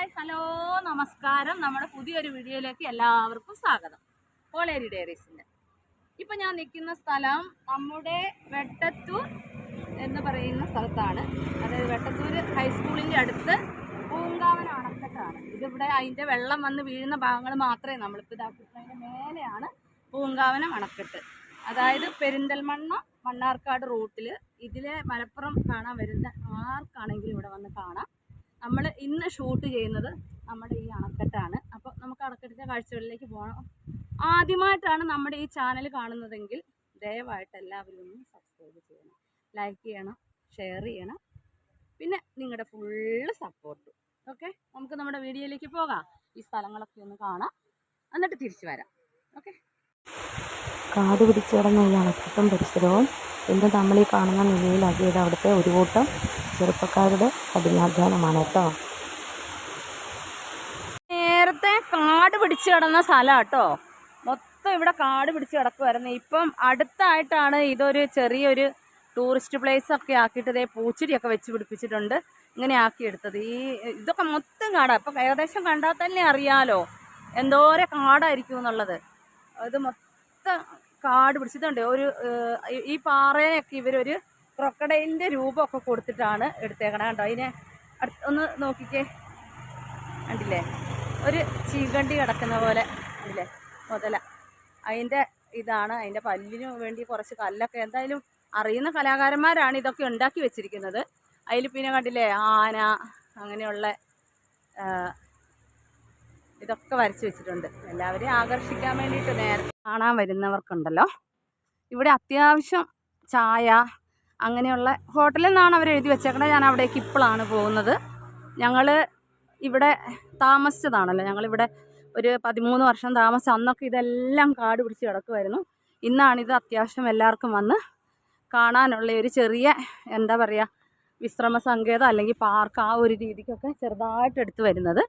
Hi hello നമസ്കാരം. നമ്മുടെ പുതിയൊരു വീഡിയോയിലേക്ക് എല്ലാവർക്കും സ്വാഗതം. കോളേരി ഡയറീസിന്റെ. ഇപ്പം ഞാൻ നിൽക്കുന്ന സ്ഥലം നമ്മുടെ വെട്ടത്തൂർ എന്ന് പറയുന്ന സ്ഥലത്താണ്. അതായത് വെട്ടത്തൂർ ഹൈസ്കൂളിന്റെ അടുത്ത് പൂങ്കാവന അണക്കെട്ടാണ്. ഇതിവിടെ അതിന്റെ വെള്ളം വന്ന് വീഴുന്ന ഭാഗങ്ങൾ മാത്രമേ നമ്മളിപ്പോൾ ഇതാക്കുന്നതിന്റെ മേലെയാണ് പൂങ്കാവനം അണക്കെട്ട്. അതായത് പെരിന്തൽമണ്ണ മണ്ണാർക്കാട് റൂട്ടിൽ ഇതിലെ മലപ്പുറം കാണാൻ വരുന്ന ആർക്കാണെങ്കിലും ഇവിടെ വന്ന് കാണാം. നമ്മൾ ഇന്ന് ഷൂട്ട് ചെയ്യുന്നത് നമ്മുടെ ഈ അണക്കെട്ടാണ്. അപ്പോൾ നമുക്ക് അണക്കെട്ടിന്റെ കാഴ്ചകളിലേക്ക് പോകണം ആദ്യമായിട്ടാണ് നമ്മുടെ ഈ ചാനൽ കാണുന്നതെങ്കിൽ ദയവായിട്ട് എല്ലാവരും ഒന്ന് സബ്സ്ക്രൈബ് ചെയ്യണം. ലൈക്ക് ചെയ്യണം ഷെയർ ചെയ്യണം. പിന്നെ നിങ്ങളുടെ ഫുള്ള് സപ്പോർട്ട് ഓക്കെ നമുക്ക് നമ്മുടെ വീഡിയോയിലേക്ക് പോകാം. ഈ സ്ഥലങ്ങളൊക്കെ ഒന്ന് കാണാം. എന്നിട്ട് തിരിച്ചു വരാം. ഓക്കെ കാട് പിടിച്ചു കിടന്ന ഈ അണക്കെട്ടും പരിസരവും ഇന്ന് നമ്മൾ ഈ കാണുന്ന നിലയിലാക്കിയത് അവിടുത്തെ ഒരു കൂട്ടം ചെറുപ്പക്കാരുടെ കഠിനാധ്വാനമാണ് കേട്ടോ. നേരത്തെ കാട് പിടിച്ച് കിടന്ന സ്ഥലം കേട്ടോ മൊത്തം ഇവിടെ കാട് പിടിച്ച് കിടക്കുമായിരുന്നു ഇപ്പം അടുത്തായിട്ടാണ് ഇതൊരു ചെറിയൊരു ടൂറിസ്റ്റ് പ്ലേസ് ഒക്കെ ആക്കിയിട്ട് ഇതേ പൂച്ചെടിയൊക്കെ വെച്ച് പിടിപ്പിച്ചിട്ടുണ്ട്. ഇങ്ങനെ ആക്കിയെടുത്തത് ഈ ഇതൊക്കെ മൊത്തം കാടാണ് അപ്പം ഏകദേശം കണ്ടാൽ തന്നെ അറിയാലോ. എന്തോരം കാടായിരിക്കും എന്നുള്ളത്. ഇത് മൊത്തം കാട് പിടിച്ചിട്ടുണ്ട് ഒരു ഈ- പാറേനെയൊക്കെ ഇവരൊരു ക്രൊക്കഡൈലിന്റെ രൂപമൊക്കെ കൊടുത്തിട്ടാണ് എടുത്തേക്കണേ കണ്ടോ? അതിനെ ഒന്ന് നോക്കിക്കേ. കണ്ടില്ലേ? ഒരു ചീകണ്ടി കിടക്കുന്ന പോലെ കണ്ടില്ലേ? മുതല. അതിന്റെ ഇതാണ് അതിന്റെ പല്ലിനു വേണ്ടി കുറച്ച് കല്ലൊക്കെ. എന്തായാലും അറിയുന്ന കലാകാരന്മാരാണ് ഇതൊക്കെ ഉണ്ടാക്കി വെച്ചിരിക്കുന്നത്. അതിൽ പിന്നെ കണ്ടില്ലേ? ആന അങ്ങനെയുള്ള ഇതൊക്കെ വരച്ച് വെച്ചിട്ടുണ്ട്. എല്ലാവരെയും ആകർഷിക്കാൻ വേണ്ടിയിട്ട് നേരത്തെ കാണാൻ വരുന്നവർക്കുണ്ടല്ലോ. ഇവിടെ അത്യാവശ്യം ചായ അങ്ങനെയുള്ള ഹോട്ടലിൽ നിന്നാണ് അവർ എഴുതി വെച്ചേക്കണത്. ഞാൻ അവിടേക്ക് ഇപ്പോഴാണ് പോകുന്നത്. ഞങ്ങൾ ഇവിടെ താമസിച്ചതാണല്ലോ. ഞങ്ങളിവിടെ ഒരു പതിമൂന്ന് വർഷം താമസം. അന്നൊക്കെ ഇതെല്ലാം കാട് പിടിച്ച് കിടക്കുമായിരുന്നു ഇന്നാണിത് അത്യാവശ്യം എല്ലാവർക്കും വന്ന് കാണാനുള്ള ഒരു ചെറിയ എന്താ പറയുക വിശ്രമ സങ്കേതം അല്ലെങ്കിൽ പാർക്ക് ആ ഒരു രീതിക്കൊക്കെ ചെറുതായിട്ട് എടുത്തു വരുന്നത്.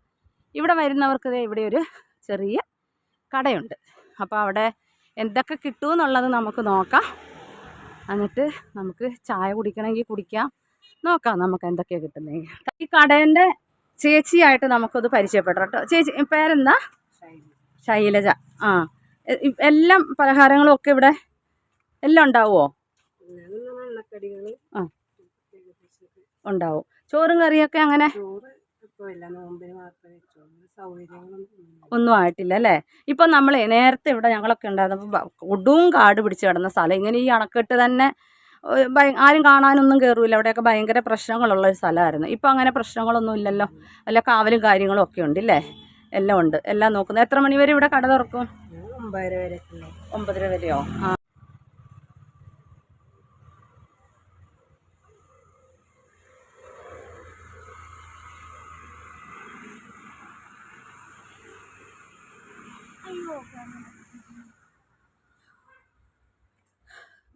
ഇവിടെ വരുന്നവർക്ക് ഇവിടെ ഒരു ചെറിയ കടയുണ്ട്. അപ്പോൾ അവിടെ എന്തൊക്കെ കിട്ടുമെന്നുള്ളത് നമുക്ക് നോക്കാം. എന്നിട്ട് നമുക്ക് ചായ കുടിക്കണമെങ്കിൽ കുടിക്കാം. നോക്കാം നമുക്ക് എന്തൊക്കെയാണ് കിട്ടുന്നത് ഈ കടേന്റെ ചേച്ചിയായിട്ട് നമുക്കത് പരിചയപ്പെടാം കേട്ടോ. ചേച്ചി പേരെന്താ? ശൈലജ. ആ. എല്ലാം പലഹാരങ്ങളും ഒക്കെ ഇവിടെ എല്ലാം ഉണ്ടാവുമോ ആ. ഉണ്ടാവും. ചോറും കറിയൊക്കെ അങ്ങനെ? ഒന്നും ആയിട്ടില്ല അല്ലേ? ഇപ്പം നമ്മളെ നേരത്തെ ഇവിടെ ഞങ്ങളൊക്കെ ഉണ്ടായിരുന്നപ്പോൾ ഒടുവും കാട് പിടിച്ച് കിടന്ന സ്ഥലം. ഇങ്ങനെ ഈ അണക്കെട്ട് തന്നെ ആരും കാണാനൊന്നും കയറൂല അവിടെയൊക്കെ ഭയങ്കര പ്രശ്നങ്ങളുള്ള ഒരു സ്ഥലമായിരുന്നു. ഇപ്പം അങ്ങനെ പ്രശ്നങ്ങളൊന്നും ഇല്ലല്ലോ. അല്ല കാവലും കാര്യങ്ങളും ഒക്കെ ഉണ്ട് ഇല്ലേ? എല്ലാം ഉണ്ട്. എല്ലാം നോക്കുന്നത് എത്ര മണി വരെ ഇവിടെ കട തുറക്കും? ഒമ്പതര വരെയോ? ആ.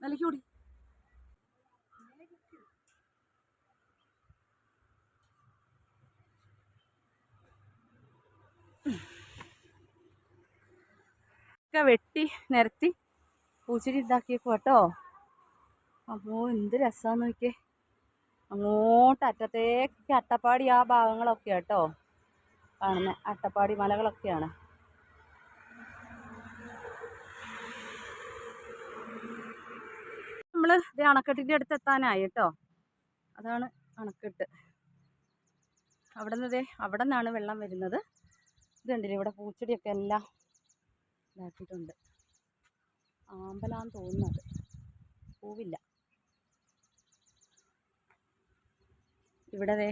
വിലക്ക് കൂടി ഒക്കെ വെട്ടി നിരത്തി പൂച്ചെടി ഇതാക്കിയേക്കും കേട്ടോ. അപ്പോൾ എന്ത് രസമാണ് നോക്കിയേ. അങ്ങോട്ട് അറ്റത്തേക്ക് അട്ടപ്പാടി ആ ഭാഗങ്ങളൊക്കെ കേട്ടോ കാണുന്നത് അട്ടപ്പാടി മലകളൊക്കെയാണ്. നമ്മൾ ഇത് അണക്കെട്ടിന്റെ അടുത്ത് എത്താനായി കേട്ടോ. അതാണ് അണക്കെട്ട്. അവിടെ നിന്ന് അവിടെ നിന്നാണ് വെള്ളം വരുന്നത്. ഇത് കണ്ടില്ലേ ഇവിടെ പൂച്ചെടിയൊക്കെ എല്ലാം ഇതാക്കിയിട്ടുണ്ട്. ആമ്പലാന്ന് തോന്നുന്നത് പൂവില്ല. ഇവിടെ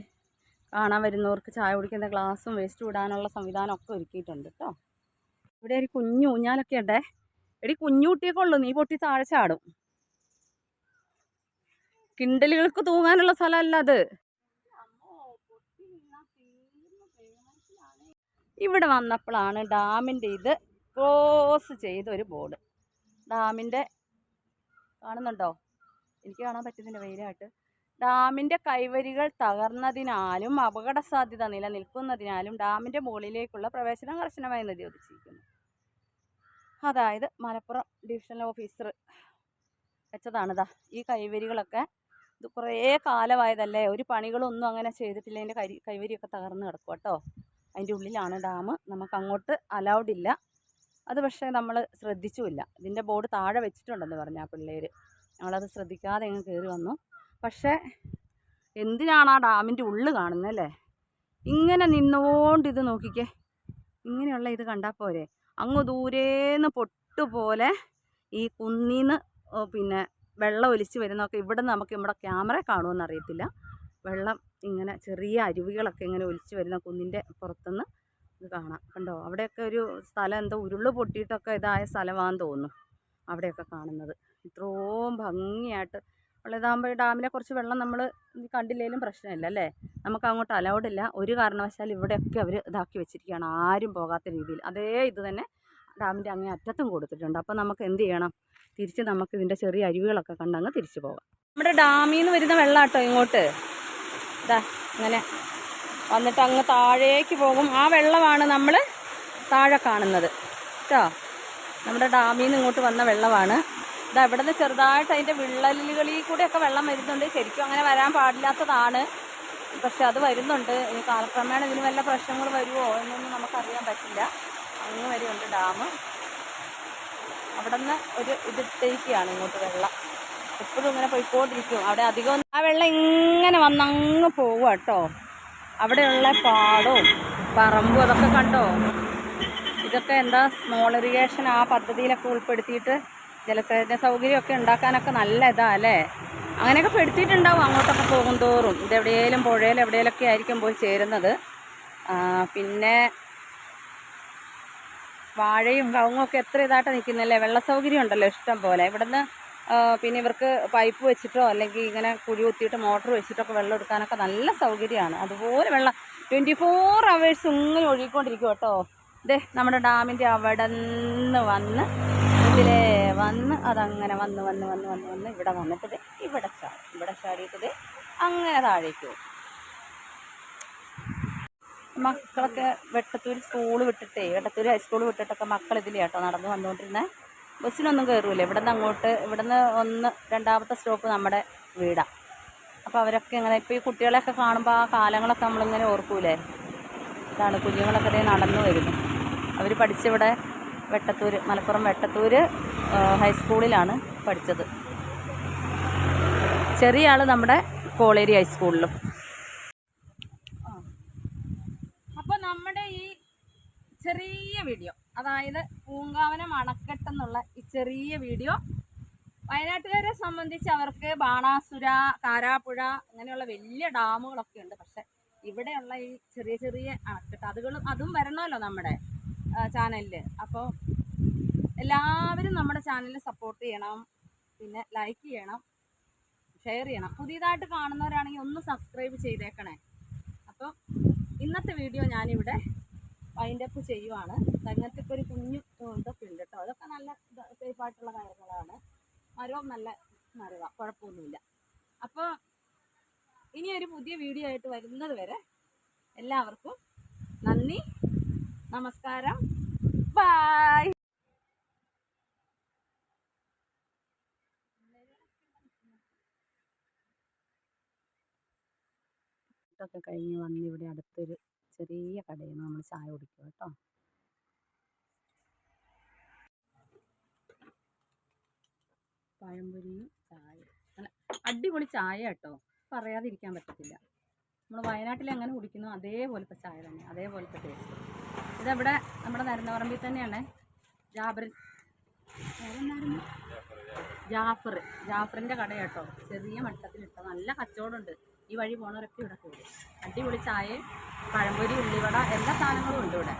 കാണാൻ വരുന്നവർക്ക് ചായ കുടിക്കുന്ന ഗ്ലാസും വേസ്റ്റ് വിടാനുള്ള സംവിധാനം ഒക്കെ ഒരുക്കിയിട്ടുണ്ട് കേട്ടോ. ഇവിടെ ഒരു കുഞ്ഞു ഊഞ്ഞാലൊക്കെ ഉണ്ടേ. എടി കുഞ്ഞു കുട്ടിയൊക്കെ ഉള്ളൂ നീ പൊട്ടി താഴെ ചാടും. കിണ്ടലുകൾക്ക് തൂങ്ങാനുള്ള സ്ഥലമല്ല അത്. ഇവിടെ വന്നപ്പോഴാണ് ഡാമിന്റെ ഇത് ക്ലോസ് ചെയ്ത ഒരു ബോർഡ്. ഡാമിന്റെ കാണുന്നുണ്ടോ? എനിക്ക് കാണാൻ പറ്റുന്നില്ല വെയിലായിട്ട്. ഡാമിന്റെ കൈവരികൾ തകർന്നതിനാലും അപകട സാധ്യത നിലനിൽക്കുന്നതിനാലും ഡാമിന്റെ മുകളിലേക്കുള്ള പ്രവേശനം കർശനമായി നിരോധിച്ചിരിക്കുന്നു. അതായത് മലപ്പുറം ഡിവിഷണൽ ഓഫീസർ വെച്ചതാണിതാ ഈ കൈവരികളൊക്കെ ഇത് കുറേ കാലമായതല്ലേ? ഒരു പണികളൊന്നും അങ്ങനെ ചെയ്തിട്ടില്ല. അതിന്റെ കരി കൈവരിയൊക്കെ തകർന്ന് കിടക്കും കേട്ടോ അതിന്റെ ഉള്ളിലാണ് ഡാം. നമുക്ക് അങ്ങോട്ട് അലൗഡ് ഇല്ല. അത് പക്ഷേ നമ്മൾ ശ്രദ്ധിച്ചുമില്ല. ഇതിന്റെ ബോർഡ് താഴെ വെച്ചിട്ടുണ്ടെന്ന് പറഞ്ഞു ആ പിള്ളേർ ഞങ്ങളത് ശ്രദ്ധിക്കാതെ അങ്ങ് കയറി വന്നു. പക്ഷേ എന്തിനാണ് ആ ഡാമിന്റെ ഉള്ളു കാണുന്നത് അല്ലേ? ഇങ്ങനെ നിന്നുകൊണ്ട് ഇത് നോക്കിക്കേ. ഇങ്ങനെയുള്ള ഇത് കണ്ടാൽ പോരെ. അങ്ങ് ദൂരേന്ന് പൊട്ടുപോലെ ഈ കുന്നിന്ന് പിന്നെ വെള്ളം ഒലിച്ച് വരുന്നതൊക്കെ ഇവിടെ നമുക്ക് നമ്മുടെ ക്യാമറ കാണുമെന്ന് അറിയത്തില്ല. വെള്ളം ഇങ്ങനെ ചെറിയ അരുവികളൊക്കെ ഇങ്ങനെ ഒലിച്ച് വരുന്ന കുന്നിന്റെ പുറത്തുനിന്ന് ഇത് കാണാം. കണ്ടോ? അവിടെയൊക്കെ ഒരു സ്ഥലം എന്തോ ഉരുൾ പൊട്ടിയിട്ടൊക്കെ ഇതായ സ്ഥലമാണെന്ന് തോന്നുന്നു അവിടെയൊക്കെ കാണുന്നത്. ഇത്രയും ഭംഗിയായിട്ട് ഉള്ളതാകുമ്പോൾ ഡാമിലെ കുറച്ച് വെള്ളം നമ്മൾ കണ്ടില്ലെങ്കിലും പ്രശ്നമില്ല അല്ലേ? നമുക്ക് അങ്ങോട്ട് അലൗഡ് ഇല്ല. ഒരു കാരണവശാൽ ഇവിടെയൊക്കെ അവർ ഇതാക്കി വെച്ചിരിക്കുകയാണ്. ആരും പോകാത്ത രീതിയിൽ. അതേ ഇത് തന്നെ ഡാമിന്റെ അങ്ങേ അറ്റത്തും കൊടുത്തിട്ടുണ്ട്. അപ്പോൾ നമുക്ക് എന്ത് ചെയ്യണം? തിരിച്ച് നമുക്ക് ഇതിന്റെ ചെറിയ അരുവികളൊക്കെ കണ്ടങ്ങ് തിരിച്ചു പോകാം. നമ്മുടെ ഡാമിൽ നിന്ന് വരുന്ന വെള്ളം കേട്ടോ ഇങ്ങോട്ട്. ഇതാ ഇങ്ങനെ വന്നിട്ട് അങ്ങ് താഴേക്ക് പോകും. ആ വെള്ളമാണ് നമ്മൾ താഴെ കാണുന്നത്. കേട്ടോ നമ്മുടെ ഡാമിൽ നിന്ന് ഇങ്ങോട്ട് വന്ന വെള്ളമാണ്. ഇതാ ഇവിടെ നിന്ന് ചെറുതായിട്ട് അതിന്റെ വിള്ളലുകളിൽ കൂടെയൊക്കെ വെള്ളം വരുന്നുണ്ട്. ശരിക്കും അങ്ങനെ വരാൻ പാടില്ലാത്തതാണ്. പക്ഷെ അത് വരുന്നുണ്ട്. ഇനി കാലക്രമേണ ഇതിന് വല്ല പ്രശ്നങ്ങൾ വരുമോ എന്നൊന്നും നമുക്കറിയാൻ പറ്റില്ല. അങ്ങ് വരെയുണ്ട് ഡാം. അവിടെ നിന്ന് ഒരു ഇതിട്ടിരിക്കുകയാണ് ഇങ്ങോട്ട് വെള്ളം. എപ്പോഴും ഇങ്ങനെ പോയിക്കോണ്ടിരിക്കും. അവിടെ അധികം ആ വെള്ളം ഇങ്ങനെ വന്നങ്ങ് പോവുക കേട്ടോ. അവിടെയുള്ള പാടവും പറമ്പും അതൊക്കെ കണ്ടോ? ഇതൊക്കെ എന്താ സ്മോൾ ഇറിഗേഷൻ ആ പദ്ധതിയിലൊക്കെ ഉൾപ്പെടുത്തിയിട്ട് ജലസേചന സൗകര്യമൊക്കെ ഉണ്ടാക്കാനൊക്കെ നല്ല ഇതാ അല്ലേ? അങ്ങനെയൊക്കെ പെടുത്തിയിട്ടുണ്ടാവും. അങ്ങോട്ടൊക്കെ പോകും തോറും. ഇതെവിടെയെങ്കിലും പുഴയിൽ എവിടെയെങ്കിലൊക്കെ ആയിരിക്കും പോയി ചേരുന്നത്. പിന്നെ വാഴയും കവുങ്ങൊക്കെ എത്ര ഇതായിട്ട് നിൽക്കുന്നല്ലേ? വെള്ള സൗകര്യം ഉണ്ടല്ലോ ഇഷ്ടം പോലെ ഇവിടുന്ന് പിന്നെ ഇവർക്ക് പൈപ്പ് വെച്ചിട്ടോ അല്ലെങ്കിൽ ഇങ്ങനെ കുഴി കുത്തിയിട്ട് മോട്ടർ വെച്ചിട്ടൊക്കെ വെള്ളം എടുക്കാനൊക്കെ നല്ല സൗകര്യമാണ്. അതുപോലെ വെള്ളം ട്വന്റി ഫോർ അവേഴ്സ് ഇങ്ങനെ ഒഴുകിക്കൊണ്ടിരിക്കും കേട്ടോ. ഇതേ നമ്മുടെ ഡാമിന്റെ അവിടെ നിന്ന് വന്ന് ഇതിലേ വന്ന് അതങ്ങനെ വന്ന് വന്ന് വന്ന് വന്ന് വന്ന് ഇവിടെ വന്നിട്ട് ഇവിടെ ചാടി ഇവിടെ ചാടിയിട്ട് അങ്ങനെ താഴേക്ക് പോകും. മക്കളൊക്കെ വെട്ടത്തൂർ സ്കൂൾ വിട്ടിട്ടേ വെട്ടത്തൂർ ഹൈസ്കൂൾ വിട്ടിട്ടൊക്കെ മക്കൾ ഇതിലേ കേട്ടോ നടന്നു വന്നുകൊണ്ടിരുന്നത് ബസ്സിനൊന്നും കയറൂല ഇവിടെ നിന്ന് അങ്ങോട്ട് ഇവിടെ നിന്ന് ഒന്ന് രണ്ടാമത്തെ സ്റ്റോപ്പ് നമ്മുടെ വീടാണ് അപ്പോൾ അവരൊക്കെ ഇങ്ങനെ ഇപ്പോൾ ഈ കുട്ടികളെയൊക്കെ കാണുമ്പോൾ ആ കാലങ്ങളൊക്കെ നമ്മളിങ്ങനെ ഓർക്കൂലേ? ഇതാണ് കുഞ്ഞുങ്ങളൊക്കെ ഇതേ നടന്നു വരുന്നു. അവർ പഠിച്ചിവിടെ വെട്ടത്തൂർ മലപ്പുറം വെട്ടത്തൂർ ഹൈസ്കൂളിലാണ് പഠിച്ചത്. ചെറിയ ആൾ നമ്മുടെ കോളേരി ഹൈസ്കൂളിലും അപ്പോൾ നമ്മുടെ ഈ ചെറിയ വീഡിയോ. അതായത് പൂങ്കാവനം അണക്കെട്ടെന്നുള്ള ഈ ചെറിയ വീഡിയോ. വയനാട്ടുകാരെ സംബന്ധിച്ച് അവർക്ക് ബാണാസുര കാരാപ്പുഴ അങ്ങനെയുള്ള വലിയ ഡാമുകളൊക്കെ ഉണ്ട്. പക്ഷെ ഇവിടെയുള്ള ഈ ചെറിയ ചെറിയ അണക്കെട്ട് അതുകളും അതും വരണമല്ലോ നമ്മുടെ ചാനലിൽ അപ്പോൾ എല്ലാവരും നമ്മുടെ ചാനൽ സപ്പോർട്ട് ചെയ്യണം. പിന്നെ ലൈക്ക് ചെയ്യണം. ഷെയർ ചെയ്യണം. പുതിയതായിട്ട് കാണുന്നവരാണെങ്കിൽ ഒന്ന് സബ്സ്ക്രൈബ് ചെയ്തേക്കണേ. അപ്പോൾ ഇന്നത്തെ വീഡിയോ ഞാനിവിടെ വൈൻഡപ്പ് ചെയ്യുവാണ്. അങ്ങനത്തെ ഇപ്പോൾ ഒരു കുഞ്ഞു ഇതൊക്കെ ഉണ്ട് കേട്ടോ അതൊക്കെ നല്ല സേഫായിട്ടുള്ള കാര്യങ്ങളാണ് മരവും നല്ല മരവാണ് കുഴപ്പമൊന്നുമില്ല. അപ്പോൾ ഇനി ഒരു പുതിയ വീഡിയോ ആയിട്ട് വരുന്നത് വരെ എല്ലാവർക്കും നന്ദി നമസ്കാരം. ബായ് ചെറിയ കടയിൽ നിന്ന് നമ്മൾ ചായ കുടിക്കുക കേട്ടോ. പഴംപൊരിയും ചായ. നല്ല അടിപൊളി ചായ കേട്ടോ. പറയാതിരിക്കാൻ പറ്റത്തില്ല. നമ്മൾ വയനാട്ടിൽ എങ്ങനെ കുടിക്കുന്നു അതേപോലത്തെ ചായ തന്നെ അതേപോലത്തെ ടേസ്റ്റ് ഇതെവിടെ നമ്മുടെ നരന്തപറമ്പിൽ തന്നെയാണ്. പേരെന്തായിരുന്നു? ജാഫർ ജാഫറിന്റെ കട കേട്ടോ ചെറിയ മട്ടത്തിലിട്ടോ നല്ല കച്ചവടമുണ്ട് ഈ വഴി പോണവരൊക്കെ ഇവിടെ കൂടും. അടിപൊളി ചായയും പഴംപൊരി ഉള്ളിവട എല്ലാ സാധനങ്ങളും ഉണ്ട് ഇവിടെ.